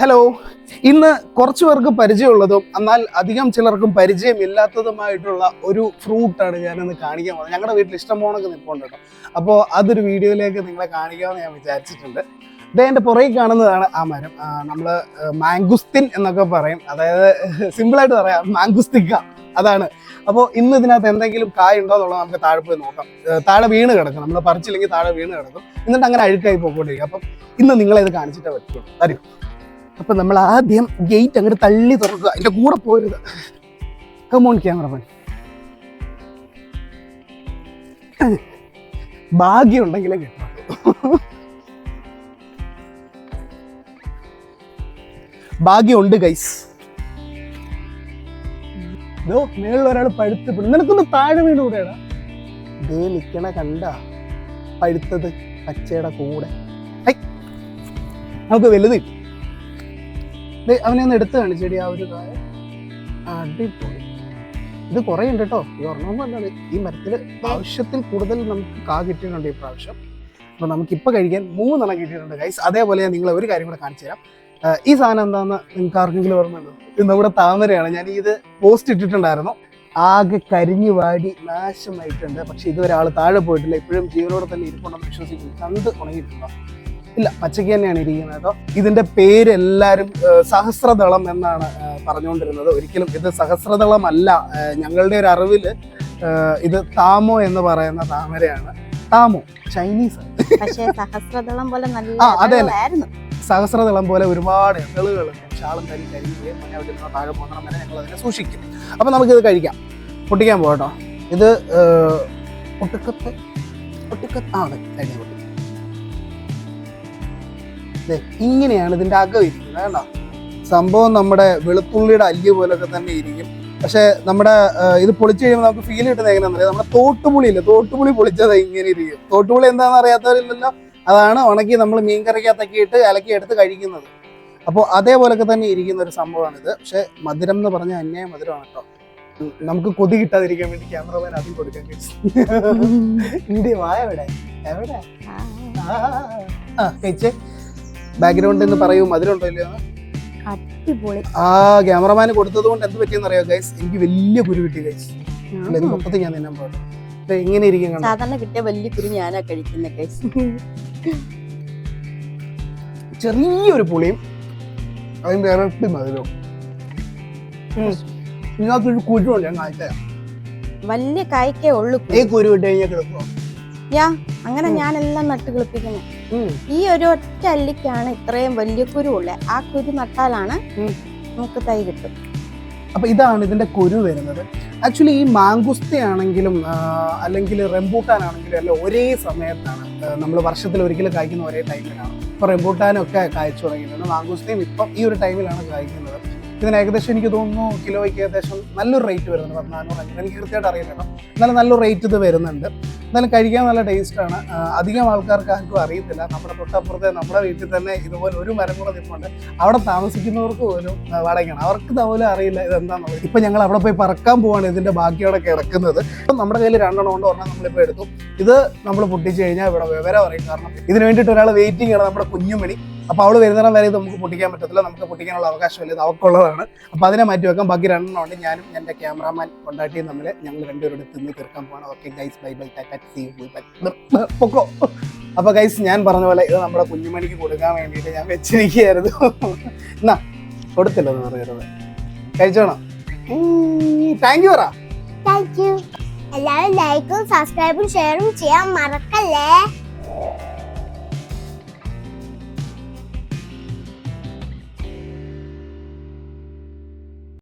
Hello ഇന്ന് കുറച്ചു പേർക്ക് പരിചയമുള്ളതും എന്നാൽ അധികം ചിലർക്കും പരിചയമില്ലാത്തതുമായിട്ടുള്ള ഒരു ഫ്രൂട്ടാണ് ഞാനിന്ന് കാണിക്കാൻ പോകുന്നത്. ഞങ്ങളുടെ വീട്ടിൽ ഇഷ്ടം പോണൊക്കെ നിൽപ്പുണ്ട് കേട്ടോ. അപ്പോൾ അതൊരു വീഡിയോയിലേക്ക് നിങ്ങളെ കാണിക്കാമെന്ന് ഞാൻ വിചാരിച്ചിട്ടുണ്ട്. ഇത് എന്റെ പുറകിൽ കാണുന്നതാണ് ആ മരം. നമ്മൾ മാങ്കുസ്തിൻ എന്നൊക്കെ പറയും. അതായത് സിമ്പിളായിട്ട് പറയാം മാങ്കുസ്തിക്ക. അതാണ്. അപ്പോൾ ഇന്ന് ഇതിനകത്ത് എന്തെങ്കിലും കായ ഉണ്ടോ എന്നുള്ളത് നമുക്ക് താഴെ പോയി നോക്കാം. താഴെ വീണ് കിടക്കും. നമ്മൾ പറിച്ചില്ലെങ്കിൽ താഴെ വീണ് കിടക്കും. എന്നിട്ട് അങ്ങനെ അഴുക്കായി പോയിക്കൊണ്ടിരിക്കും. അപ്പം ഇന്ന് നിങ്ങളെ ഇത് കാണിച്ചിട്ടേ പറ്റുള്ളൂ അറിയും അപ്പൊ നമ്മൾ ആദ്യം ഗേറ്റ് അങ്ങോട്ട് തള്ളി തുറക്കുക. അതിന്റെ കൂടെ പോരുത് കമോൺ ക്യാമറമാൻ ഭാഗ്യം ഉണ്ടെങ്കിലേ ഭാഗ്യമുണ്ട് ഗൈസ് മേളിൽ ഒരാൾ പഴുത്ത് നിനക്കൊന്ന് താഴെ വീണ് കൂടെയാടാ ദേ നിക്കണ കണ്ട പഴുത്തത് പച്ചയുടെ കൂടെ. നമുക്ക് വലുത് കിട്ടി. അവനെ ഒന്ന് എടുത്ത് കാണിച്ചേടി ആ ഒരു കായ അടിപൊളി. ഇത് കുറേ ഉണ്ട് കേട്ടോ ഈ ഒരെണ്ണമെന്നല്ല ഈ മരത്തിൽ ആവശ്യത്തിൽ കൂടുതൽ നമുക്ക് കാ കിട്ടിയിട്ടുണ്ട് ഈ പ്രാവശ്യം. അപ്പൊ നമുക്കിപ്പോൾ കഴിക്കാൻ മൂന്നെണ്ണം കിട്ടിയിട്ടുണ്ട് ഗൈസ് അതേപോലെ ഞാൻ നിങ്ങളെ ഒരു കാര്യം കൂടെ കാണിച്ചു തരാം. ഈ സാധനം എന്താണെന്ന് നിങ്ങൾക്ക് ആർക്കെങ്കിലും ഓർമ്മയുണ്ടോ? ഇത് നമ്മുടെ താമരയാണ്. ഞാൻ ഇത് പോസ്റ്റ് ഇട്ടിട്ടുണ്ടായിരുന്നു. ആകെ കരിഞ്ഞു വാടി നാശമായിട്ടുണ്ട്. പക്ഷെ ഇതുവരെ ആൾ താഴെ പോയിട്ടില്ല. ഇപ്പോഴും ജീവനോടെ തന്നെ ഇരിപ്പുണ്ടെന്ന് വിശ്വസിക്കുന്നു. കണ്ട് ഉണങ്ങിയിട്ടുണ്ടോ? ഇല്ല പച്ചയ്ക്ക് തന്നെയാണ് ഇരിക്കുന്നത്. കേട്ടോ. ഇതിന്റെ പേര് എല്ലാവരും സഹസ്രദളം എന്നാണ് പറഞ്ഞുകൊണ്ടിരുന്നത്. ഒരിക്കലും ഇത് സഹസ്രദളം അല്ല ഞങ്ങളുടെ ഒരു അറിവിൽ ഇത് താമോ എന്ന് പറയുന്ന താമരയാണ്. താമോ ചൈനീസ്. പക്ഷേ സഹസ്രദളം പോലെ നല്ല അതെ പോലെ ഒരുപാട് ഇതളുകൾ ശാളം കരി കരിയുകയും താഴെ പോകുന്ന വരെ ഞങ്ങൾ അതിനെ സൂക്ഷിക്കും. അപ്പൊ ഇത് കഴിക്കാം. പൊട്ടിക്കാൻ പോകട്ടോ ഇത് ഒട്ടുക്കത്ത് ഒട്ടുക്കത്ത് ആ അതെ കഴിഞ്ഞ പൊട്ടി ഇങ്ങനെയാണ് ഇതിന്റെ അകം ഇരിക്കുന്നത് കേട്ടോ സംഭവം നമ്മുടെ വെളുത്തുള്ളിയുടെ അല്ല് പോലൊക്കെ തന്നെ ഇരിക്കും. പക്ഷേ നമ്മുടെ ഇത് പൊളിച്ചു കഴിയുമ്പോൾ നമുക്ക് ഫീൽ കിട്ടുന്നത് എങ്ങനെയാണെന്നറിയാം നമ്മുടെ തോട്ടുപുളി ഇല്ല തോട്ടുപുളി പൊളിച്ചത് ഇങ്ങനെ ഇരിക്കും. തോട്ടുപുളി എന്താണെന്ന് അറിയാത്തവരില്ലല്ലോ. അതാണ് ഉണക്കി നമ്മൾ മീൻ കറിക്കകത്തൊക്കെ ഇട്ട് ഇലക്കി എടുത്ത് കഴിക്കുന്നത്. അപ്പോൾ അതേപോലൊക്കെ തന്നെ ഇരിക്കുന്ന ഒരു സംഭവമാണിത്. പക്ഷേ മധുരം എന്ന് പറഞ്ഞാൽ അന്യായ മധുരമാണ് കേട്ടോ. നമുക്ക് കൊതി കിട്ടാതിരിക്കാൻ വേണ്ടി ക്യാമറമാൻ ആദ്യം കൊടുക്കാൻ കഴിച്ചു. ഇന്ത്യ വായ എവിടെ? എവിടെ? ആ. കഴിച്ചേ ബാക്ക്ഗ്രൗണ്ട് എന്ന് പറയും. അതിലുണ്ടല്ലോ അടിപൊളി. ആ ക്യാമറമാന് കൊടുത്തത് കൊണ്ട് എന്ത് പറ്റിയെന്ന് അറിയാം ഗൈസ് എനിക്ക് വലിയ കുരു കിട്ടി ഗൈസ് മൊത്തത്തിൽ ഞാൻ തിന്നാൻ പോകട്ടെ എങ്ങനെ ഇരിക്കും കണ്ടോ? സാധാരണ കിട്ടിയ വലിയ കുരു ഞാനാ കഴിക്കുന്ന ഗൈസ് ചെറിയൊരു പുളിയും അതിന്റെ ഇരട്ടി മധുരവും. ഇതിനകത്തൊരു കുരുണ്ട് ഞാൻ കാണിച്ചത് വലിയ കായ്ക്കേ ഉള്ളു ഈ കുരു. ഇട്ട് കഴിഞ്ഞാൽ കിടക്കുമോ യാ അങ്ങനെ ഞാനെല്ലാം നട്ട് കിളിപ്പിക്കുന്നത് ഈ ഒരു ഒറ്റ അല്ലിക്കാണ് ഇത്രയും വലിയ കുരു ഉള്ളത് ആ കുരു നട്ടാലാണ് നമുക്ക് തൈ കിട്ടും. അപ്പൊ ഇതാണ് ഇതിന്റെ കുരു വരുന്നത്. ആക്ച്വലി ഈ മാങ്കുസ്തി ആണെങ്കിലും അല്ലെങ്കിൽ റെമ്പൂട്ടാൻ ആണെങ്കിലും എല്ലാം ഒരേ സമയത്താണ് നമ്മൾ വർഷത്തിൽ ഒരിക്കലും കായ്ക്കുന്ന ഒരേ ടൈമിലാണ്. ഇപ്പൊ റെമ്പൂട്ടാനൊക്കെ കായ്ച്ചു തുടങ്ങിയിട്ടുണ്ട്. മാങ്കുസ്തിയും ഇപ്പം ഈ ഒരു ടൈമിലാണ് കായ്ക്കുന്നത്. ഇതിന് ഏകദേശം എനിക്ക് തോന്നുന്നു കിലോയ്ക്ക് ഏകദേശം നല്ലൊരു റേറ്റ് വരുന്നുണ്ട്. പത്ത് നാനൂറ് അഞ്ഞൂറ്. എനിക്ക് കൃത്യമായിട്ട് അറിയില്ല എന്നാലും നല്ലൊരു റേറ്റ് ഇത് വരുന്നുണ്ട്. എന്നാലും കഴിക്കാൻ നല്ല ടേസ്റ്റാണ് അധികം ആൾക്കാർക്ക് ആർക്കും അറിയത്തില്ല. നമ്മുടെ തൊട്ടപ്പുറത്തെ നമ്മുടെ വീട്ടിൽ തന്നെ ഇതുപോലെ ഒരു മരം കൂടെ നിൽപ്പുണ്ട് അവിടെ താമസിക്കുന്നവർക്ക് പോലും വാടകയാണ് അവർക്ക് പോലും അറിയില്ല ഇതെന്താണെന്നുള്ളത് ഇപ്പം ഞങ്ങൾ അവിടെ പോയി പറക്കാൻ പോവാണ് ഇതിന്റെ ബാക്കി അവിടെ കിടക്കുന്നത്. ഇപ്പം നമ്മുടെ കയ്യിൽ രണ്ടെണ്ണം ഉണ്ട്. ഒരെണ്ണം നമ്മളിപ്പോൾ എടുത്തു. ഇത് നമ്മൾ പൊട്ടിച്ചു കഴിഞ്ഞാൽ ഇവിടെ വിവരം അറിയും. കാരണം ഇതിന് വേണ്ടിയിട്ട് ഒരാൾ വെയിറ്റിംഗ് ആണ് നമ്മുടെ കുഞ്ഞുമണി. അപ്പൊ അവൾ വരുന്നിടം വരെ ഇത് നമുക്ക് പൊട്ടിക്കാൻ പറ്റത്തില്ല നമുക്ക് പൊട്ടിക്കാനുള്ള അവകാശമില്ല ഇത് അവക്കുള്ളതാണ് അപ്പൊ അതിനെ മാറ്റി വെക്കാം. ബാക്കി രണ്ടെണ്ണം ഉണ്ട് ഞാനും എന്റെ ക്യാമറാമാൻ കൊണ്ടാട്ടിയും തമ്മിൽ ഞങ്ങൾ രണ്ടുപേരോട് തിന്ന് തീർക്കാൻ പോകണം okay guys bye bye see പൊക്കോ. അപ്പൊ ഗൈസ് ഞാൻ പറഞ്ഞ പോലെ ഇത് നമ്മുടെ കുഞ്ഞുമണിക്ക് കൊടുക്കാൻ വേണ്ടിയിട്ട് ഞാൻ വെച്ചിരിക്കുകയായിരുന്നു. എന്നാ കൊടുത്തില്ല എന്ന് പറയരുത്. കഴിച്ചോണോ? താങ്ക് യു പറ. താങ്ക് യു എല്ലാവരും ലൈക്കും സബ്സ്ക്രൈബും ഷെയറും ചെയ്യാൻ മറക്കല്ലേ?